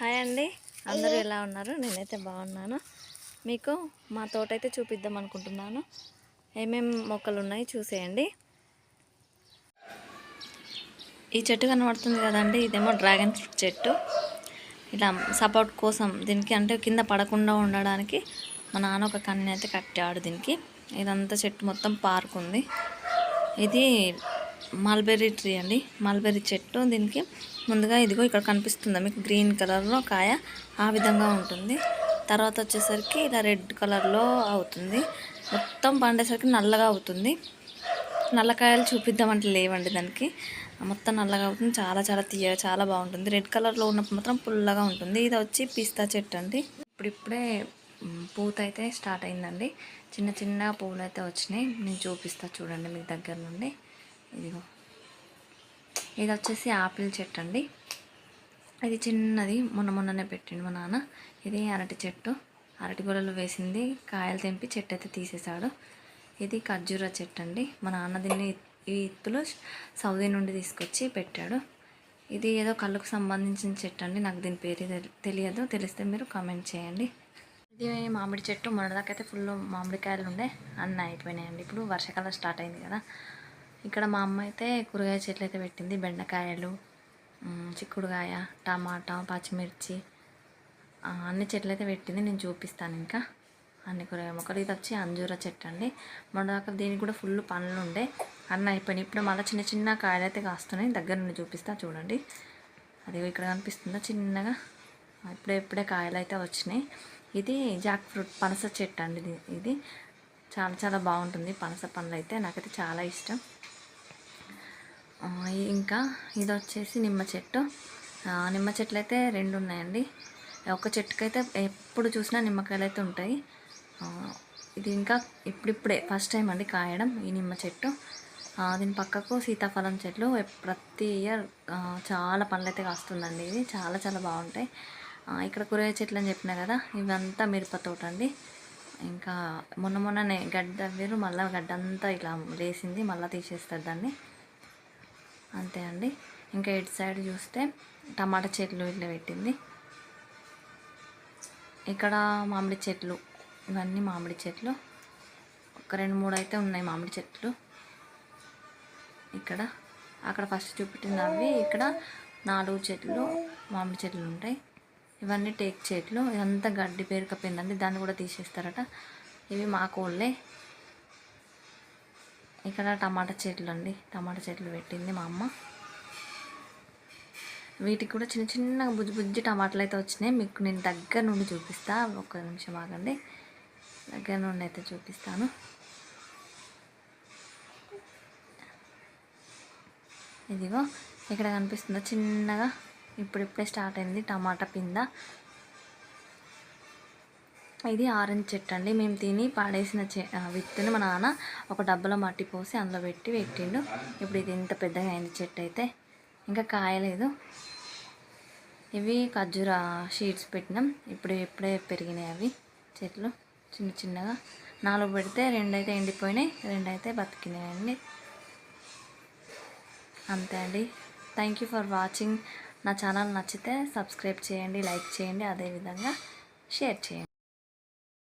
Hi అండి. అందరూ ఎలా ఉన్నారు? నేనైతే బాగున్నాను. మీకు మా తోట అయితే చూపిద్దాం అనుకుంటున్నాను. ఏమేమి మొక్కలు ఉన్నాయి చూసేయండి. ఈ చెట్టు కనబడుతుంది కదండి. ఇదేమో డ్రాగన్ ఫ్రూట్ చెట్టు. ఇలా సపోర్ట్ కోసం దీనికి అంటే కింద పడకుండా ఉండడానికి మా నాన్న ఒక కన్నీ అయితే కట్టాడు దీనికి. ఇదంతా చెట్టు మొత్తం పార్క్ ఉంది ఇది మల్బెర్రీ ట్రీ అండి. మల్బెర్రీ చెట్టు దీనికి ముందుగా ఇదిగో ఇక్కడ కనిపిస్తుందా. మీకు గ్రీన్ కలర్లో కాయ ఆ విధంగా ఉంటుంది. తర్వాత వచ్చేసరికి ఇలా రెడ్ కలర్లో అవుతుంది. మొత్తం పండేసరికి నల్లగా అవుతుంది. నల్లకాయలు చూపిద్దామంటే లేవండి దానికి. మొత్తం నల్లగా అవుతుంది. చాలా చాలా తీయ చాలా బాగుంటుంది. రెడ్ కలర్లో ఉన్నప్పుడు మాత్రం పుల్లగా ఉంటుంది. ఇది వచ్చి పిస్తా చెట్టు అండి. ఇప్పుడిప్పుడే పూత అయితే స్టార్ట్ అయిందండి. చిన్న చిన్న పువ్వులు అయితే వచ్చినాయి. నేను చూపిస్తా చూడండి మీకు దగ్గర నుండి. ఇదిగో. ఇది వచ్చేసి ఆపిల్ చెట్టు అండి ఇది చిన్నది మొన్న మొన్ననే పెట్టిండు మా నాన్న. ఇది అరటి చెట్టు. అరటి గొడవలు వేసింది కాయలు తెంపి చెట్టు అయితే తీసేశాడు. ఇది ఖర్జూర చెట్టు అండి మా నాన్న దీన్ని ఈ ఇత్తులు సౌదీ నుండి తీసుకొచ్చి పెట్టాడు. ఇది ఏదో కళ్ళకు సంబంధించిన చెట్టు అండి నాకు దీని పేరు తెలి- తెలియదు. తెలిస్తే మీరు కామెంట్ చేయండి. ఇది మామిడి చెట్టు. మొన్నదాకైతే ఫుల్ మామిడికాయలు ఉండే అన్నీ అయిపోయినాయండి. ఇప్పుడు వర్షాకాలం స్టార్ట్ అయింది కదా. ఇక్కడ మా అమ్మ అయితే కూరగాయ చెట్లు అయితే పెట్టింది. బెండకాయలు చిక్కుడుకాయ టమాటా పచ్చిమిర్చి అన్ని చెట్లు అయితే పెట్టింది. నేను చూపిస్తాను ఇంకా. అన్ని కూరగాయ మొక్కలు. ఇది వచ్చి అంజూర చెట్టు అండి. మొన్నదాకా దీనికి కూడా ఫుల్ పండ్లు ఉండే. అన్నీ అయిపోయినాయి. ఇప్పుడు మళ్ళీ చిన్న చిన్న కాయలు అయితే కాస్తున్నాయి. దగ్గర నుండి చూపిస్తా చూడండి. అది ఇక్కడ కనిపిస్తుందా చిన్నగా? ఇప్పుడే ఇప్పుడే కాయలు అయితే వచ్చినాయి. ఇది జాక్ ఫ్రూట్ పనస చెట్టు అండి. ఇది ఇది చాలా చాలా బాగుంటుంది. పనస పండ్లు అయితే నాకైతే చాలా ఇష్టం. ఇంకా ఇది వచ్చేసి నిమ్మ చెట్టు. నిమ్మ చెట్లు అయితే రెండు ఉన్నాయండి ఒక చెట్టుకైతే ఎప్పుడు చూసినా నిమ్మకాయలు అయితే ఉంటాయి ఇది ఇంకా ఇప్పుడిప్పుడే ఫస్ట్ టైం అండి కాయడం ఈ నిమ్మ చెట్టు. దీని పక్కకు సీతాఫలం చెట్లు. ప్రతి ఇయర్ చాలా పండ్లు అయితే కాస్తుందండి ఇది చాలా చాలా బాగుంటాయి. ఇక్కడ కూరగాయ చెట్లు అని చెప్పినా కదా ఇవంతా మిరప తోట అండి ఇంకా మొన్న మొన్ననే గడ్డ వేరు మళ్ళీ గడ్డ అంతా ఇలా లేసింది మళ్ళీ తీసేస్తారు దాన్ని. అంతే అండి. ఇంకా ఇటు సైడ్ చూస్తే టమాటా చెట్లు ఇట్లా పెట్టింది. ఇక్కడ మామిడి చెట్లు ఇవన్నీ మామిడి చెట్లు. ఒక రెండు మూడు అయితే ఉన్నాయి మామిడి చెట్లు. ఇక్కడ అక్కడ ఫస్ట్ చూపెట్టింది అవి ఇక్కడ నాలుగు చెట్లు మామిడి చెట్లు ఉంటాయి. ఇవన్నీ టేక్ చెట్లు. ఇదంతా గడ్డి పేరుకపోయిందండి. దాన్ని కూడా తీసేస్తారట. ఇవి మా కోళ్ళే ఇక్కడ టమాటా చెట్లు అండి. టమాటా చెట్లు పెట్టింది మా అమ్మ. వీటికి కూడా చిన్న చిన్న బుజ్జి బుజ్జి టమాటాలు అయితే వచ్చినాయి. మీకు నేను దగ్గర నుండి చూపిస్తా. ఒక్క నిమిషం ఆగండి. దగ్గర నుండి అయితే చూపిస్తాను. ఇదిగో ఇక్కడ కనిపిస్తుందా చిన్నగా ఇప్పుడిప్పుడే స్టార్ట్ అయింది టమాటా పింద. ఇది ఆరెంజ్ చెట్టు అండి. మేము తిని పాడేసిన చె విత్తుని మా నాన్న ఒక డబ్బలో మట్టి పోసి అందులో పెట్టి పెట్టిండు. ఇప్పుడు ఇది ఇంత పెద్దగా అయింది చెట్టు అయితే. ఇంకా కాయలేదు. ఇవి ఖర్జూర షీట్స్ పెట్టినాం. ఇప్పుడు ఇప్పుడే పెరిగినాయి అవి చెట్లు. చిన్న చిన్నగా. నాలుగు పెడితే రెండు అయితే ఎండిపోయినాయి. రెండు అయితే బతికినాయండి. అంతే అండి. థ్యాంక్ యూ ఫర్ వాచింగ్ నా ఛానల్ నచ్చితే సబ్స్క్రైబ్ చేయండి లైక్ చేయండి అదేవిధంగా షేర్ చేయండి.